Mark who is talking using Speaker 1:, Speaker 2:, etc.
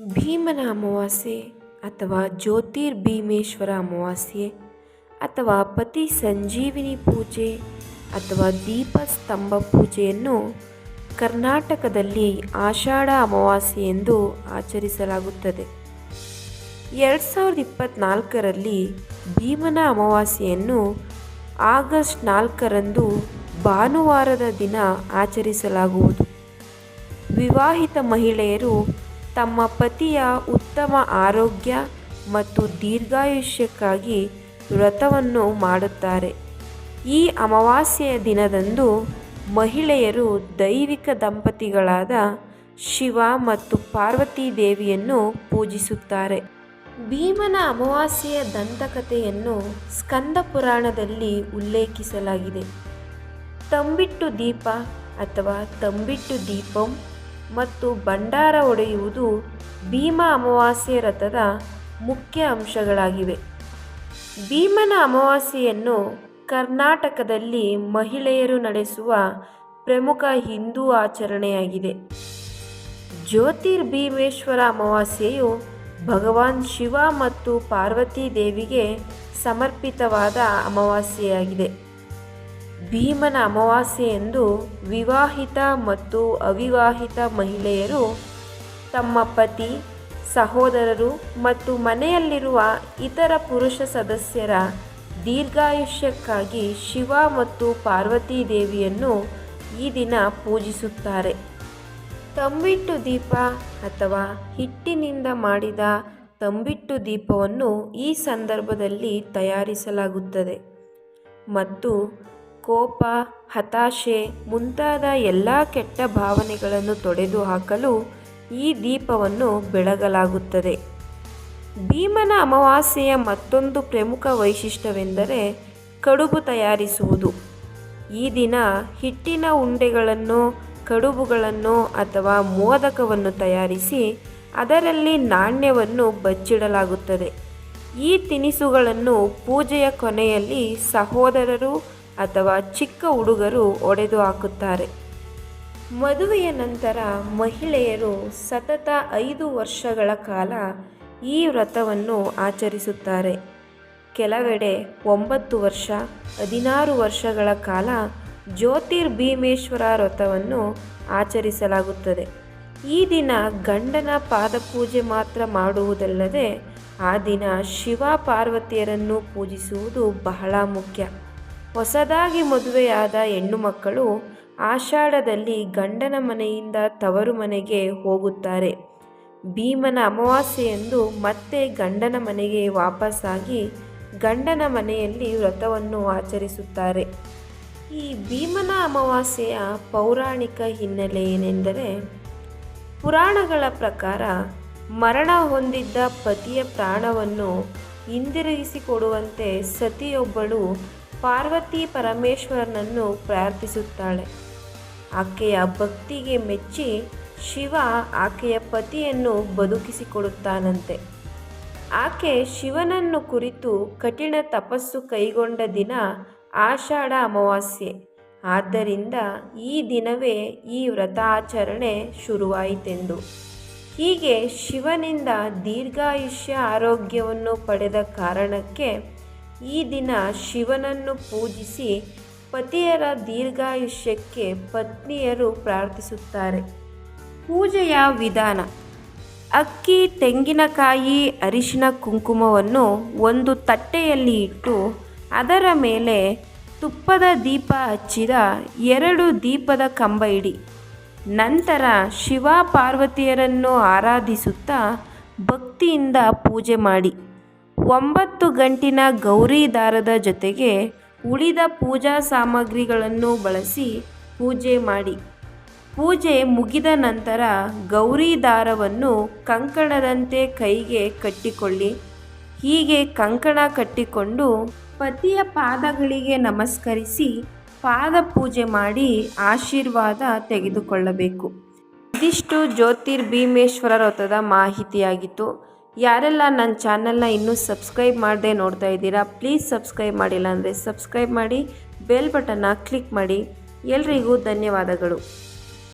Speaker 1: ಭೀಮನ ಅಮಾವಾಸ್ಯೆ ಅಥವಾ ಜ್ಯೋತಿರ್ ಭೀಮೇಶ್ವರ ಅಮಾವಾಸ್ಯೆ ಅಥವಾ ಪತಿ ಸಂಜೀವಿನಿ ಪೂಜೆ ಅಥವಾ ದೀಪಸ್ತಂಭ ಪೂಜೆಯನ್ನು ಕರ್ನಾಟಕದಲ್ಲಿ ಆಷಾಢ ಅಮಾವಾಸ್ಯೆ ಎಂದು ಆಚರಿಸಲಾಗುತ್ತದೆ. ಎರಡು ಸಾವಿರದ ಇಪ್ಪತ್ತ್ನಾಲ್ಕರಲ್ಲಿ ಭೀಮನ ಅಮಾವಾಸ್ಯೆಯನ್ನು ಆಗಸ್ಟ್ ನಾಲ್ಕರಂದು ಭಾನುವಾರದ ದಿನ ಆಚರಿಸಲಾಗುವುದು. ವಿವಾಹಿತ ಮಹಿಳೆಯರು ತಮ್ಮ ಪತಿಯ ಉತ್ತಮ ಆರೋಗ್ಯ ಮತ್ತು ದೀರ್ಘಾಯುಷ್ಯಕ್ಕಾಗಿ ವ್ರತವನ್ನು ಮಾಡುತ್ತಾರೆ. ಈ ಅಮಾವಾಸ್ಯೆಯ ದಿನದಂದು ಮಹಿಳೆಯರು ದೈವಿಕ ದಂಪತಿಗಳಾದ ಶಿವ ಮತ್ತು ಪಾರ್ವತಿ ದೇವಿಯನ್ನು ಪೂಜಿಸುತ್ತಾರೆ. ಭೀಮನ ಅಮಾವಾಸ್ಯೆಯ ದಂತಕಥೆಯನ್ನು ಸ್ಕಂದ ಪುರಾಣದಲ್ಲಿ ಉಲ್ಲೇಖಿಸಲಾಗಿದೆ. ತಂಬಿಟ್ಟು ದೀಪ ಅಥವಾ ತಂಬಿಟ್ಟು ದೀಪಂ ಮತ್ತು ಭಂಡಾರ ಒಡೆಯುವುದು ಭೀಮ ಅಮಾವಾಸ್ಯೆ ರಥದ ಮುಖ್ಯ ಅಂಶಗಳಾಗಿವೆ. ಭೀಮನ ಅಮಾವಾಸ್ಯೆಯನ್ನು ಕರ್ನಾಟಕದಲ್ಲಿ ಮಹಿಳೆಯರು ನಡೆಸುವ ಪ್ರಮುಖ ಹಿಂದೂ ಆಚರಣೆಯಾಗಿದೆ. ಜ್ಯೋತಿರ್ಭೀಮೇಶ್ವರ ಅಮಾವಾಸ್ಯೆಯು ಭಗವಾನ್ ಶಿವ ಮತ್ತು ಪಾರ್ವತಿ ದೇವಿಗೆ ಸಮರ್ಪಿತವಾದ ಅಮಾವಾಸ್ಯೆಯಾಗಿದೆ. ಭೀಮನ ಅಮಾವಾಸ್ಯೆಯಂದು ವಿವಾಹಿತ ಮತ್ತು ಅವಿವಾಹಿತ ಮಹಿಳೆಯರು ತಮ್ಮ ಪತಿ, ಸಹೋದರರು ಮತ್ತು ಮನೆಯಲ್ಲಿರುವ ಇತರ ಪುರುಷ ಸದಸ್ಯರ ದೀರ್ಘಾಯುಷ್ಯಕ್ಕಾಗಿ ಶಿವ ಮತ್ತು ಪಾರ್ವತಿ ದೇವಿಯನ್ನು ಈ ದಿನ ಪೂಜಿಸುತ್ತಾರೆ. ತಂಬಿಟ್ಟು ದೀಪ ಅಥವಾ ಹಿಟ್ಟಿನಿಂದ ಮಾಡಿದ ತಂಬಿಟ್ಟು ದೀಪವನ್ನು ಈ ಸಂದರ್ಭದಲ್ಲಿ ತಯಾರಿಸಲಾಗುತ್ತದೆ ಮತ್ತು ಕೋಪ, ಹತಾಶೆ ಮುಂತಾದ ಎಲ್ಲ ಕೆಟ್ಟ ಭಾವನೆಗಳನ್ನು ತೊಡೆದು ಹಾಕಲು ಈ ದೀಪವನ್ನು ಬೆಳಗಲಾಗುತ್ತದೆ. ಭೀಮನ ಅಮಾವಾಸ್ಯೆಯ ಮತ್ತೊಂದು ಪ್ರಮುಖ ವೈಶಿಷ್ಟ್ಯವೆಂದರೆ ಕಡುಬು ತಯಾರಿಸುವುದು. ಈ ದಿನ ಹಿಟ್ಟಿನ ಉಂಡೆಗಳನ್ನು, ಕಡುಬುಗಳನ್ನು ಅಥವಾ ಮೋದಕವನ್ನು ತಯಾರಿಸಿ ಅದರಲ್ಲಿ ನಾಣ್ಯವನ್ನು ಬಚ್ಚಿಡಲಾಗುತ್ತದೆ. ಈ ತಿನಿಸುಗಳನ್ನು ಪೂಜೆಯ ಕೊನೆಯಲ್ಲಿ ಸಹೋದರರು ಅಥವಾ ಚಿಕ್ಕ ಹುಡುಗರು ಒಡೆದು ಹಾಕುತ್ತಾರೆ. ಮದುವೆಯ ನಂತರ ಮಹಿಳೆಯರು ಸತತ ಐದು ವರ್ಷಗಳ ಕಾಲ ಈ ವ್ರತವನ್ನು ಆಚರಿಸುತ್ತಾರೆ. ಕೆಲವೆಡೆ ಒಂಬತ್ತು ವರ್ಷ, ಹದಿನಾರು ವರ್ಷಗಳ ಕಾಲ ಜ್ಯೋತಿರ್ಭೀಮೇಶ್ವರ ವ್ರತವನ್ನು ಆಚರಿಸಲಾಗುತ್ತದೆ. ಈ ದಿನ ಗಂಡನ ಪಾದಪೂಜೆ ಮಾತ್ರ ಮಾಡುವುದಲ್ಲದೆ, ಆ ದಿನ ಶಿವ ಪಾರ್ವತಿಯರನ್ನು ಪೂಜಿಸುವುದು ಬಹಳ ಮುಖ್ಯ. ಹೊಸದಾಗಿ ಮದುವೆಯಾದ ಹೆಣ್ಣು ಮಕ್ಕಳು ಆಷಾಢದಲ್ಲಿ ಗಂಡನ ಮನೆಯಿಂದ ತವರು ಮನೆಗೆ ಹೋಗುತ್ತಾರೆ. ಭೀಮನ ಅಮಾವಾಸ್ಯೆಯಂದು ಮತ್ತೆ ಗಂಡನ ಮನೆಗೆ ವಾಪಸ್ಸಾಗಿ ಗಂಡನ ಮನೆಯಲ್ಲಿ ವ್ರತವನ್ನು ಆಚರಿಸುತ್ತಾರೆ. ಈ ಭೀಮನ ಅಮಾವಾಸ್ಯೆಯ ಪೌರಾಣಿಕ ಹಿನ್ನೆಲೆ ಏನೆಂದರೆ, ಪುರಾಣಗಳ ಪ್ರಕಾರ ಮರಣ ಹೊಂದಿದ್ದ ಪತಿಯ ಪ್ರಾಣವನ್ನು ಹಿಂದಿರುಗಿಸಿಕೊಡುವಂತೆ ಸತಿಯೊಬ್ಬಳು ಪಾರ್ವತಿ ಪರಮೇಶ್ವರನನ್ನು ಪ್ರಾರ್ಥಿಸುತ್ತಾಳೆ. ಆಕೆಯ ಭಕ್ತಿಗೆ ಮೆಚ್ಚಿ ಶಿವ ಆಕೆಯ ಪತಿಯನ್ನು ಬದುಕಿಸಿಕೊಡುತ್ತಾನಂತೆ. ಆಕೆ ಶಿವನನ್ನು ಕುರಿತು ಕಠಿಣ ತಪಸ್ಸು ಕೈಗೊಂಡ ದಿನ ಆಷಾಢ ಅಮಾವಾಸ್ಯೆ. ಆದ್ದರಿಂದ ಈ ದಿನವೇ ಈ ವ್ರತಾಚರಣೆ ಶುರುವಾಯಿತೆಂದು. ಹೀಗೆ ಶಿವನಿಂದ ದೀರ್ಘಾಯುಷ್ಯ ಆರೋಗ್ಯವನ್ನು ಪಡೆದ ಕಾರಣಕ್ಕೆ ಈ ದಿನ ಶಿವನನ್ನು ಪೂಜಿಸಿ ಪತಿಯರ ದೀರ್ಘಾಯುಷ್ಯಕ್ಕೆ ಪತ್ನಿಯರು ಪ್ರಾರ್ಥಿಸುತ್ತಾರೆ. ಪೂಜೆಯ ವಿಧಾನ. ಅಕ್ಕಿ, ತೆಂಗಿನಕಾಯಿ, ಅರಿಶಿನ ಕುಂಕುಮವನ್ನು ಒಂದು ತಟ್ಟೆಯಲ್ಲಿ ಇಟ್ಟು ಅದರ ಮೇಲೆ ತುಪ್ಪದ ದೀಪ ಹಚ್ಚಿದ ಎರಡು ದೀಪದ ಕಂಬ ಇಡಿ. ನಂತರ ಶಿವ ಪಾರ್ವತಿಯರನ್ನು ಆರಾಧಿಸುತ್ತಾ ಭಕ್ತಿಯಿಂದ ಪೂಜೆ ಮಾಡಿ. ಒಂಬತ್ತು ಗಂಟಿನ ಗೌರಿ ದಾರದ ಜೊತೆಗೆ ಉಳಿದ ಪೂಜಾ ಸಾಮಗ್ರಿಗಳನ್ನು ಬಳಸಿ ಪೂಜೆ ಮಾಡಿ. ಪೂಜೆ ಮುಗಿದ ನಂತರ ಗೌರಿ ದಾರವನ್ನು ಕಂಕಣದಂತೆ ಕೈಗೆ ಕಟ್ಟಿಕೊಳ್ಳಿ. ಹೀಗೆ ಕಂಕಣ ಕಟ್ಟಿಕೊಂಡು ಪತಿಯ ಪಾದಗಳಿಗೆ ನಮಸ್ಕರಿಸಿ ಪಾದ ಪೂಜೆ ಮಾಡಿ ಆಶೀರ್ವಾದ ತೆಗೆದುಕೊಳ್ಳಬೇಕು. ಇದಿಷ್ಟು ಜ್ಯೋತಿರ್ಭೀಮೇಶ್ವರ ವ್ರತದ ಮಾಹಿತಿಯಾಗಿತ್ತು. ಯಾರೆಲ್ಲ ನನ್ನ ಚಾನಲ್ನ ಇನ್ನೂ ಸಬ್ಸ್ಕ್ರೈಬ್ ಮಾಡದೆ ನೋಡ್ತಾ ಇದ್ದೀರಾ ಪ್ಲೀಸ್ ಸಬ್ಸ್ಕ್ರೈಬ್ ಮಾಡಿಲ್ಲ ಅಂದರೆ ಸಬ್ಸ್ಕ್ರೈಬ್ ಮಾಡಿ ಬೆಲ್ ಬಟನ್ನ ಕ್ಲಿಕ್ ಮಾಡಿ. ಎಲ್ರಿಗೂ ಧನ್ಯವಾದಗಳು.